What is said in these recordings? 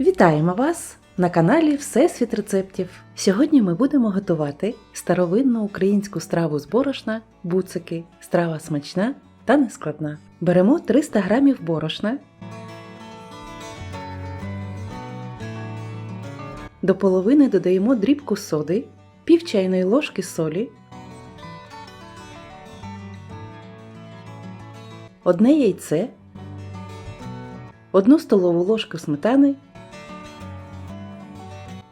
Вітаємо вас на каналі Всесвіт рецептів. Сьогодні ми будемо готувати старовинну українську страву з борошна буцики. Страва смачна та нескладна. Беремо 300 г борошна. До половини додаємо дрібку соди, пів чайної ложки солі, одне яйце, одну столову ложку сметани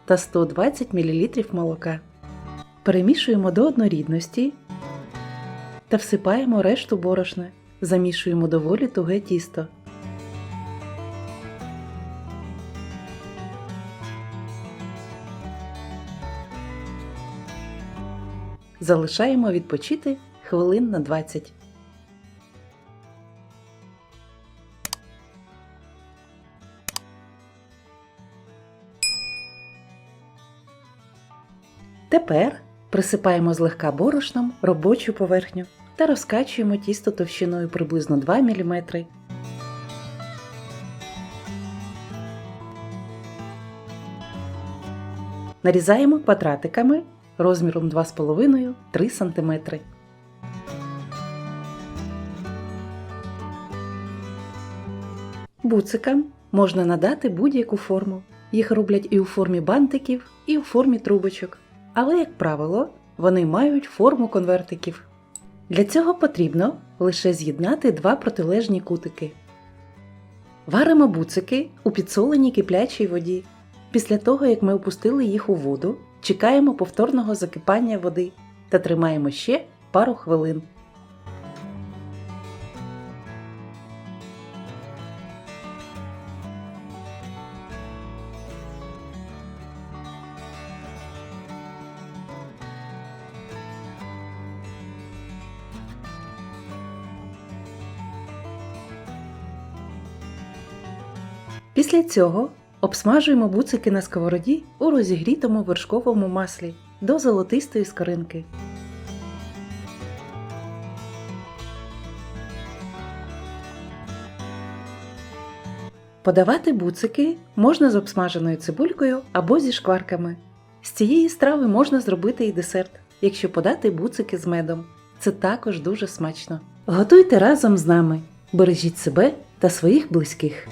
та 120 мл молока. Перемішуємо до однорідності та всипаємо решту борошна. Замішуємо доволі туге тісто. Залишаємо відпочити хвилин на 20. Тепер присипаємо злегка борошном робочу поверхню та розкачуємо тісто товщиною приблизно 2 мм. Нарізаємо квадратиками розміром 2,5-3 см. Буцикам можна надати будь-яку форму. Їх роблять і у формі бантиків, і у формі трубочок. Але, як правило, вони мають форму конвертиків. Для цього потрібно лише з'єднати два протилежні кутики. Варимо буцики у підсоленій киплячій воді. Після того, як ми опустили їх у воду, чекаємо повторного закипання води та тримаємо ще пару хвилин. Після цього обсмажуємо буцики на сковороді у розігрітому вершковому маслі до золотистої скоринки. Подавати буцики можна з обсмаженою цибулькою або зі шкварками. З цієї страви можна зробити і десерт, якщо подати буцики з медом. Це також дуже смачно. Готуйте разом з нами. Бережіть себе та своїх близьких.